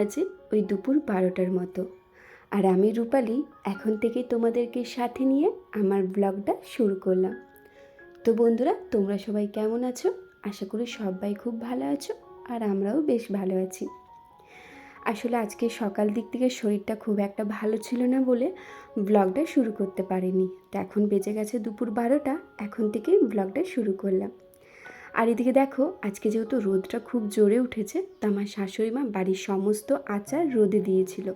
বাজে ওই দুপুর বারোটার মতো। আর আমি রূপালি এখন থেকে তোমাদেরকে সাথে নিয়ে আমার ব্লগটা শুরু করলাম। তো বন্ধুরা, তোমরা সবাই কেমন আছো? আশা করি সবাই খুব ভালো আছো আর আমরাও বেশ ভালো আছি। আসলে আজকে সকাল দিক থেকে শরীরটা খুব একটা ভালো ছিল না বলে ব্লগটা শুরু করতে পারিনি। তো এখন বেজে গেছে দুপুর বারোটা, এখন থেকেই ব্লগটা শুরু করলাম। আর এদিকে দেখো, আজকে যেহেতু রোদটা খুব জোরে উঠেছে, তা আমার শাশুড়ি মা বাড়ির সমস্ত আচার রোদে দিয়েছিল।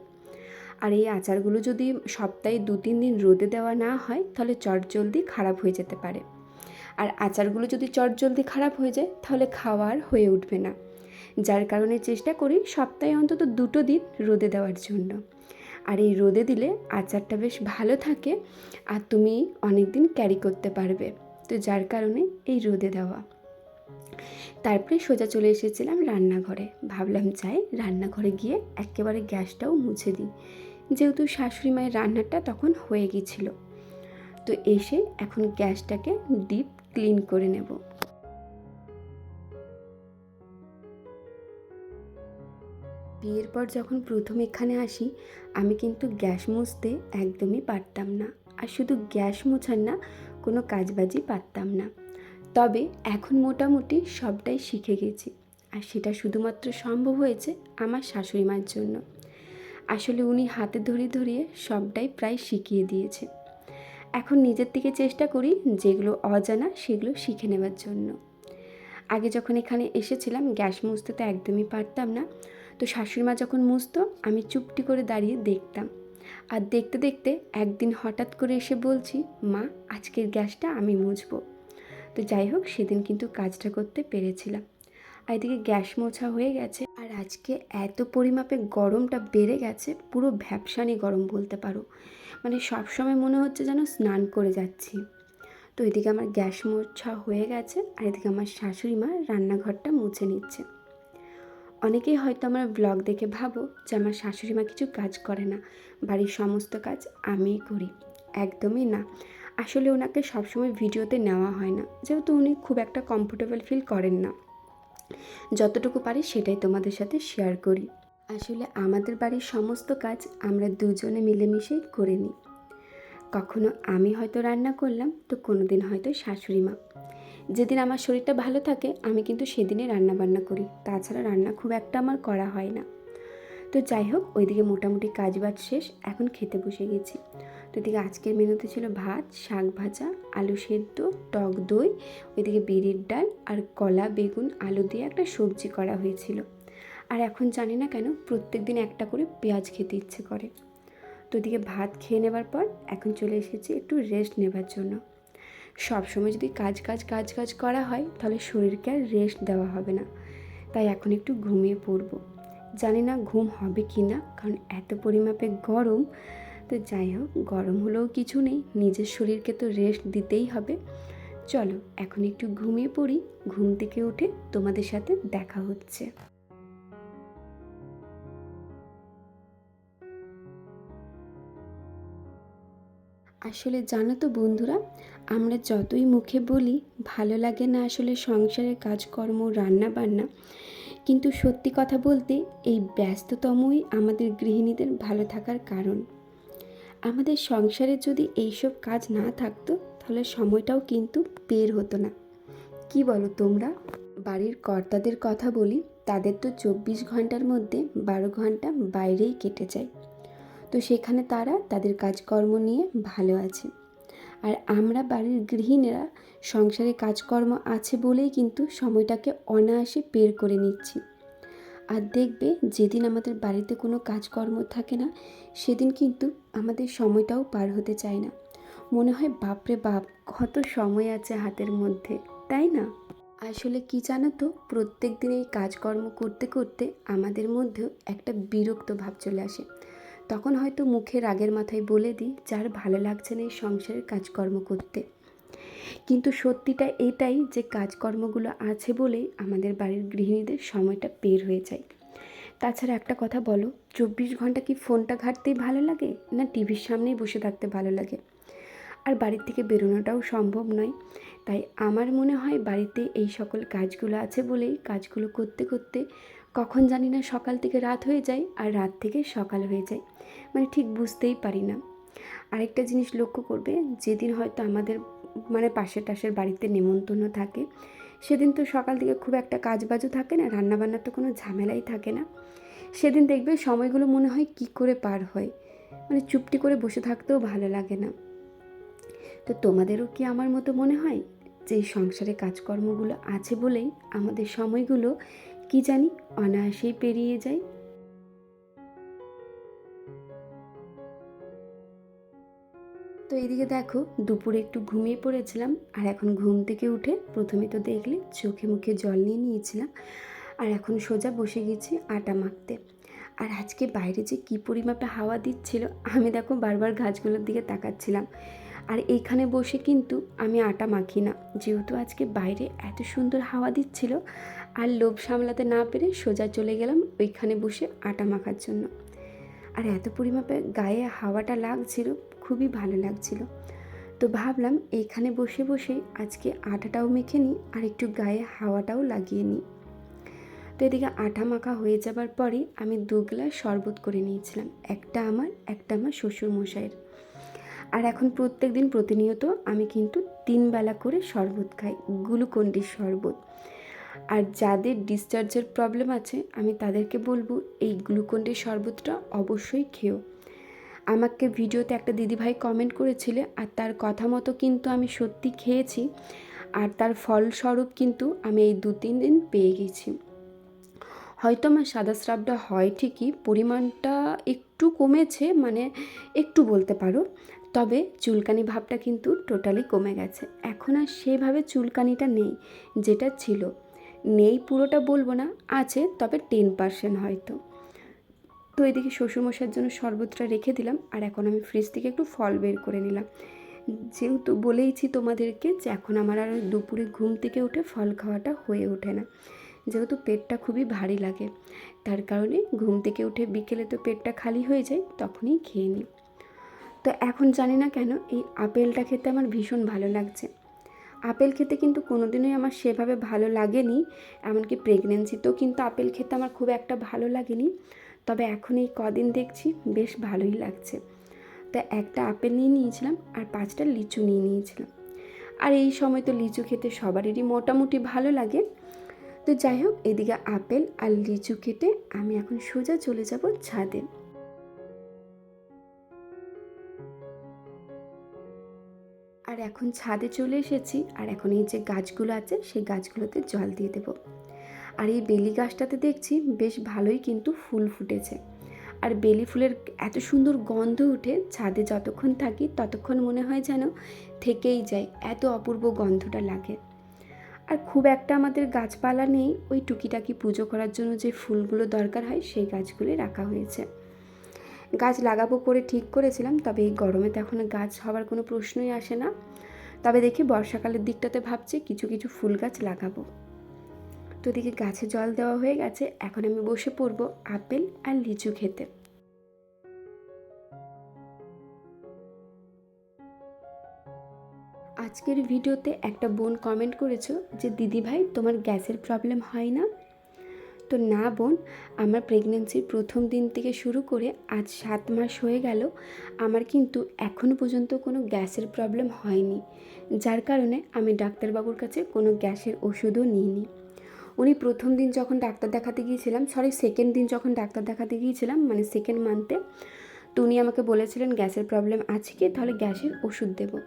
আর এই আচারগুলো যদি সপ্তাহে দু তিন দিন রোদে দেওয়া না হয়, তাহলে চটজলদি খারাপ হয়ে যেতে পারে। আর আচারগুলো যদি চটজলদি খারাপ হয়ে যায়, তাহলে খাওয়ার হয়ে উঠবে না। যার কারণে চেষ্টা করি সপ্তাহে অন্তত দুটো দিন রোদে দেওয়ার জন্য। আর এই রোদে দিলে আচারটা বেশ ভালো থাকে, আর তুমি অনেক দিন ক্যারি করতে পারবে। তো যার কারণে এই রোদে দেওয়া। তারপরে সোজা চলে এসেছিলাম রান্নাঘরে। ভাবলাম, যাই, রান্নাঘরে গিয়ে একেবারে গ্যাসটাও মুছে দিই। যেহেতু শাশুড়ি মায়ের রান্নাটা তখন হয়ে গেছিল তো এসে এখন গ্যাসটাকে ডিপ ক্লিন করে নেব। বিয়ের পর যখন প্রথম এখানে আসি, আমি কিন্তু গ্যাস মুছতে একদমই পারতাম না। আর শুধু গ্যাস মোছার না, কোনো কাজবাজি পারতাম না। তবে এখন মোটামুটি সবটাই শিখে গেছি। আর সেটা শুধুমাত্র সম্ভব হয়েছে আমার শাশুড়ি মার জন্য। আসলে উনি হাতে ধরিয়ে ধরিয়ে সবটাই প্রায় শিখিয়ে দিয়েছে। এখন নিজের থেকে চেষ্টা করি যেগুলো অজানা সেগুলো শিখে নেবার জন্য। আগে যখন এখানে এসেছিলাম, গ্যাস মুছতে তো একদমই পারতাম না। তো শাশুড়ি মা যখন মুছতো, আমি চুপটি করে দাঁড়িয়ে দেখতাম। আর দেখতে দেখতে একদিন হঠাৎ করে এসে বলছি, মা, আজকের গ্যাসটা আমি মুছবো। তো যাই হোক, সেদিন কিন্তু কাজটা করতে পেরেছিলাম। আর এদিকে গ্যাস মোছা হয়ে গেছে। আর আজকে এত পরিমাপে গরমটা বেড়ে গেছে, পুরো ভ্যাপসানি গরম বলতে পারো। মানে সবসময় মনে হচ্ছে যেন স্নান করে যাচ্ছি। তো এদিকে আমার গ্যাস মোছা হয়ে গেছে, আর এদিকে আমার শাশুড়ি মা রান্নাঘরটা মুছে নিচ্ছে। অনেকেই হয়তো আমার ব্লগ দেখে ভাবো যে আমার শাশুড়ি মা কিছু কাজ করে না। বাড়ির সমস্ত কাজ আমিই করি। একদমই না। আসলে ওনাকে সবসময় ভিডিওতে নেওয়া হয় না। যেহেতু উনি খুব একটা কমফোর্টেবল ফিল করেন না। যতটুকু পারি সেটাই তোমাদের সাথে শেয়ার করি। আসলে আমাদের বাড়ির সমস্ত কাজ আমরা দুজনে মিলেমিশেই করে নিই। কখনো আমি হয়তো রান্না করলাম, তো কোনো দিন হয়তো শাশুড়ি মা। যেদিন আমার শরীরটা ভালো থাকে, আমি কিন্তু সেদিনে রান্না বান্না করি। তাছাড়া রান্না খুব একটা আমার করা হয় না। তো যাই হোক, ওইদিকে মোটামুটি কাজ বাজ শেষ, এখন খেতে বসে গেছি। তো এদিকে আজকের মেনুতে ছিল ভাত, শাক ভাজা, আলু সেদ্ধ, টক দই, ওইদিকে বিড়ির ডাল আর কলা, বেগুন, আলু দিয়ে একটা সবজি করা হয়েছিল। আর এখন জানি না কেন প্রত্যেক দিন একটা করে পেঁয়াজ খেতে ইচ্ছে করে। তো ওদিকে ভাত খেয়ে নেবার পর এখন চলে এসেছি একটু রেস্ট নেবার জন্য। সবসময় যদি কাজ কাজ কাজ কাজ করা হয় তাহলে শরীরকে আর রেস্ট দেওয়া হবে না। তাই এখন একটু ঘুমিয়ে পড়ব। জানি না ঘুম হবে কি না কারণ এত পরিমাপে গরম তো যাই হোক, গরম হলেও কিছু নেই। নিজের শরীরকে তো রেস্ট দিতেই হবে। চলো, এখন একটু ঘুমিয়ে পড়ি। ঘুম থেকে উঠে তোমাদের সাথে দেখা হচ্ছে। আসলে জানো তো বন্ধুরা, আমরা যতই মুখে বলি, ভালো লাগে না আসলে সংসারের কাজকর্ম রান্না বান্না কিন্তু সত্যি কথা বলতে, এই ব্যস্ততমই আমাদের গৃহিণীদের ভালো থাকার কারণ। আমাদের সংসারে যদি এইসব কাজ না থাকতো, তাহলে সময়টাও কিন্তু বের হতো না। কি বলো তোমরা? বাড়ির কর্তাদের কথা বলি, তাদের তো চব্বিশ ঘণ্টার মধ্যে বারো ঘণ্টা বাইরেই কেটে যায়। তো সেখানে তারা তাদের কাজকর্ম নিয়ে ভালো আছে। আর আমরা বাড়ির গৃহিণীরা সংসারে কাজকর্ম আছে বলেই কিন্তু সময়টাকে অনায়াসে বের করে নিচ্ছি। আর দেখবে যেদিন আমাদের বাড়িতে কোনো কাজকর্ম থাকে না, সেদিন কিন্তু আমাদের সময়টাও পার হতে চায় না। মনে হয়, বাপরে বাপ, কত সময় আছে হাতের মধ্যে তাই না? আসলে কি জানো তো, প্রত্যেক দিন এই কাজকর্ম করতে করতে আমাদের মধ্যেও একটা বিরক্ত ভাব চলে আসে। তখন হয়তো মুখে রাগের মাথায় বলে দিই, যার ভালো লাগছে না এই সংসারের কাজকর্ম করতে। কিন্তু সত্যিটা এটাই যে কাজকর্মগুলো আছে বলেই আমাদের বাড়ির গৃহিণীদের সময়টা বের হয়ে যায়। তাছাড়া একটা কথা বলো, চব্বিশ ঘণ্টা কি ফোনটা ঘাটতেই ভালো লাগে না টিভির সামনেই বসে থাকতে ভালো লাগে? আর বাড়ির থেকে বেরোনোটাও সম্ভব নয়। তাই আমার মনে হয় বাড়িতে এই সকল কাজগুলো আছে বলেই কাজগুলো করতে করতে কখন জানি না সকাল থেকে রাত হয়ে যায় আর রাত থেকে সকাল হয়ে যায়। মানে ঠিক বুঝতেই পারি না। আরেকটা জিনিস লক্ষ্য করবে, যেদিন হয়তো আমাদের মানে পাশের টাশের বাড়িতে নেমন্তন্ন থাকে, সেদিন তো সকাল থেকে খুব একটা কাজবাজও থাকে না, রান্নাবান্নার তো কোনো ঝামেলাই থাকে না। সেদিন দেখবে সময়গুলো মনে হয় কি করে পার হয় মানে চুপটি করে বসে থাকতেও ভালো লাগে না। তো তোমাদেরও কি আমার মতো মনে হয় যে সংসারে কাজকর্মগুলো আছে বলেই আমাদের সময়গুলো কি জানি অনায়াসেই পেরিয়ে যায়? তো এদিকে দেখো, দুপুরে একটু ঘুমিয়ে পড়েছিলাম, আর এখন ঘুম থেকে উঠে প্রথমে তো দেখলে চোখে মুখে জল নিয়ে নিয়েছিলাম, আর এখন সোজা বসে গেছি আটা মাখতে। আর আজকে বাইরে যে কী পরিমাপে হাওয়া দিচ্ছিল, আমি দেখো বারবার গাছগুলোর দিকে তাকাচ্ছিলাম। আর এইখানে বসে কিন্তু আমি আটা মাখি না, যেহেতু আজকে বাইরে এত সুন্দর হাওয়া দিচ্ছিল, আর লোভ সামলাতে না পেরে সোজা চলে গেলাম ওইখানে বসে আটা মাখার জন্য। আর এত পরিমাপে গায়ে হাওয়াটা লাগছিল খুবই ভালো লাগছিল। তো ভাবলাম এখানে বসে বসে আজকে আটাটাও মেখে নিই, আর একটু গায়ে হাওয়াটাও লাগিয়ে নিই। তো এদিকে আটা মাখা হয়ে যাবার পরে আমি দু গ্লাস শরবত করে নিয়েছিলাম, একটা আমার একটা আমার শ্বশুর মশাইয়ের আর এখন প্রত্যেক দিন প্রতিনিয়ত আমি কিন্তু তিন বেলা করে শরবত খাই, গ্লুকন্ডির শরবত। আর যাদের ডিসচার্জের প্রবলেম আছে, আমি তাদেরকে বলব, এই গ্লুকন্ডির শরবতটা অবশ্যই খেও। আমাকে ভিডিওতে একটা দিদিভাই কমেন্ট করেছিলে আর তার কথা মতো কিন্তু আমি সত্যি খেয়েছি আর তার ফলস্বরূপ কিন্তু আমি এই দু তিন দিন পেয়ে গেছি। হয়তো আমার সাদা স্রাবটা হয় ঠিকই, পরিমাণটা একটু কমেছে মানে একটু বলতে পারো, তবে চুলকানি ভাবটা কিন্তু টোটালি কমে গেছে। এখন আর সেভাবে চুলকানিটা নেই, যেটা ছিল। নেই পুরোটা বলব না, আছে, তবে টেন পার্সেন্ট হয়তো। তো এদিকে শ্বশুরমশাইয়ের জন্য শরবতটা রেখে দিলাম, আর এখন আমি ফ্রিজ থেকে একটু ফল বের করে নিলাম। যেহেতু বলেইছি তোমাদেরকে যে এখন আমার আর দুপুরে ঘুম থেকে উঠে ফল খাওয়াটা হয়ে ওঠে না, যেহেতু পেটটা খুবই ভারী লাগে, তার কারণে ঘুম থেকে উঠে বিকেলে তো পেটটা খালি হয়ে যায়, তখনই খেয়ে নিই। তো এখন জানি না কেন এই আপেলটা খেতে আমার ভীষণ ভালো লাগছে। আপেল খেতে কিন্তু কোনোদিনই আমার সেভাবে ভালো লাগেনি, এমনকি প্রেগনেন্সিতেও কিন্তু আপেল খেতে আমার খুব একটা ভালো লাগেনি। তবে এখন এই কদিন দেখছি বেশ ভালোই লাগছে। তা একটা আপেল নিয়ে নিয়েছিলাম আর পাঁচটা লিচু নিয়ে নিয়েছিলাম। আর এই সময় তো লিচু খেতে সবারই মোটামুটি ভালো লাগে। তো যাই হোক, এদিকে আপেল আর লিচু কেটে আমি এখন সোজা চলে যাব ছাদে। আর এখন ছাদে চলে এসেছি আর এখন এই যে গাছগুলো আছে, সেই গাছগুলোতে জল দিয়ে দেব। আর এই বেলি গাছটাতে দেখছি বেশ ভালোই কিন্তু ফুল ফুটেছে। আর বেলি ফুলের এত সুন্দর গন্ধ উঠে ছাদে যতক্ষণ থাকি ততক্ষণ মনে হয় যেন থেকেই যায়, এত অপূর্ব গন্ধটা লাগে। আর খুব একটা আমাদের গাছপালা নেই, ওই টুকিটাকি পুজো করার জন্য যে ফুলগুলো দরকার হয় সেই গাছগুলি রাখা হয়েছে। গাছ লাগাবো করে ঠিক করেছিলাম, তবে এই গরমে তো এখন গাছ হওয়ার কোনো প্রশ্নই আসে না। তবে দেখি বর্ষাকালের দিকটাতে ভাবছি কিছু কিছু ফুল গাছ লাগাবো। তো দিকে গাছে জল দেওয়া হয়ে গেছে, এখন আমি বসে পড়ব আপেল আর লিচু খেতে। আজকের ভিডিওতে একটা বোন কমেন্ট করেছ যে, দিদি ভাই, তোমার গ্যাসের প্রবলেম হয় না? তো না বোন, আমার প্রেগনেন্সির প্রথম দিন থেকে শুরু করে আজ সাত মাস হয়ে গেল, আমার কিন্তু এখনও পর্যন্ত কোনো গ্যাসের প্রবলেম হয়নি। যার কারণে আমি ডাক্তারবাবুর কাছে কোনো গ্যাসের ওষুধও নিইনি। উনি প্রথম দিন যখন ডাক্তার দেখাতে গিয়েছিলাম সরি সেকেন্ড দিন যখন ডাক্তার দেখাতে গিয়েছিলাম মানে সেকেন্ড মান্থে তো উনি আমাকে বলেছিলেন, গ্যাসের প্রবলেম আছে কি? তাহলে গ্যাসের ওষুধ দেব।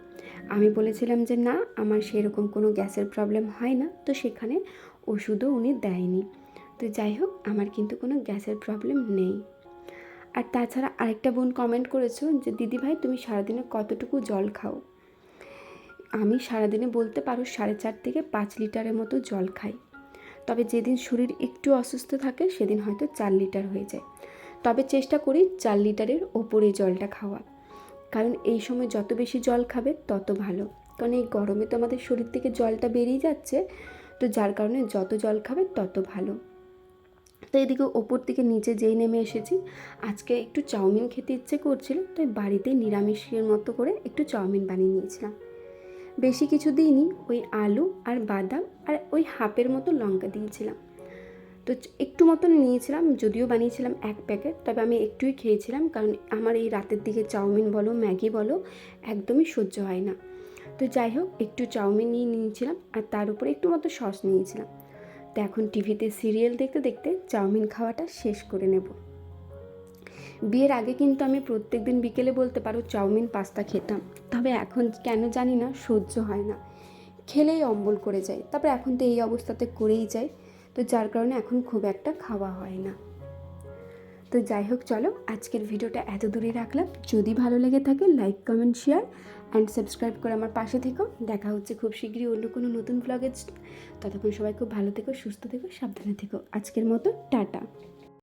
আমি বলেছিলাম যে, না, আমার সেরকম কোনো গ্যাসের প্রবলেম হয় না। তো সেখানে ওষুধও উনি দেয়নি। তো যাই হোক, আমার কিন্তু কোনো গ্যাসের প্রবলেম নেই। আর তাছাড়া আরেকটা বোন কমেন্ট করেছ যে, দিদি ভাই, তুমি সারাদিনে কতটুকু জল খাও? আমি সারাদিনে বলতে পারো সাড়ে চার থেকে পাঁচ লিটারের মতো জল খাই। তবে যেদিন শরীর একটু অসুস্থ থাকে, সেদিন হয়তো চার লিটার হয়ে যায়। তবে চেষ্টা করি চার লিটারের ওপরে জলটা খাওয়া। কারণ এই সময় যত বেশি জল খাবে, তত ভালো। কারণ এই গরমে তো আমাদের শরীর থেকে জলটা বেরিয়ে যাচ্ছে, তো যার কারণে যত জল খাবে, তত ভালো। তো এদিকে ওপর থেকে নিচে যেই নেমে এসেছি, আজকে একটু চাউমিন খেতে ইচ্ছে করছিল তো বাড়িতে নিরামিষের মতো করে একটু চাউমিন বানিয়ে নিয়েছিলাম। বেশি কিছু দিইনি, ওই আলু আর বাদাম আর ওই হাফের মতো লঙ্কা দিয়েছিলাম। তো একটু মতন নিয়েছিলাম, যদিও বানিয়েছিলাম এক প্যাকেট, তবে আমি একটুই খেয়েছিলাম, কারণ আমার এই রাতের দিকে চাউমিন বলো, ম্যাগি বলো, একদমই সহ্য হয় না। তো যাই হোক, একটু চাউমিন নিয়ে নিয়েছিলাম আর তার উপরে একটু মতো সস নিয়েছিলাম। তো এখন টিভিতে সিরিয়াল দেখতে দেখতে চাউমিন খাওয়াটা শেষ করে নেব। বিয়ের আগে কিন্তু আমি প্রত্যেক দিন বিকেলে বলতে পারো চাউমিন, পাস্তা খেতাম। তবে এখন কেন জানি না, সহ্য হয় না। খেলেই অম্বল করে যায়। তারপর এখন তো এই অবস্থাতে করেই যায়। তো যার কারণে এখন খুব একটা খাওয়া হয় না। তো যাই হোক, চলো আজকের ভিডিওটা এত দূরে রাখলাম। যদি ভালো লেগে থাকে like comment share and subscribe করে আমার পাশে থেকো। দেখা হচ্ছে খুব শীঘ্রই অন্য কোনো নতুন ব্লগে ততক্ষণ সবাই খুব ভালো থেকো, সুস্থ থেকো, সাবধানে থেকো। আজকের মতো, টাটা।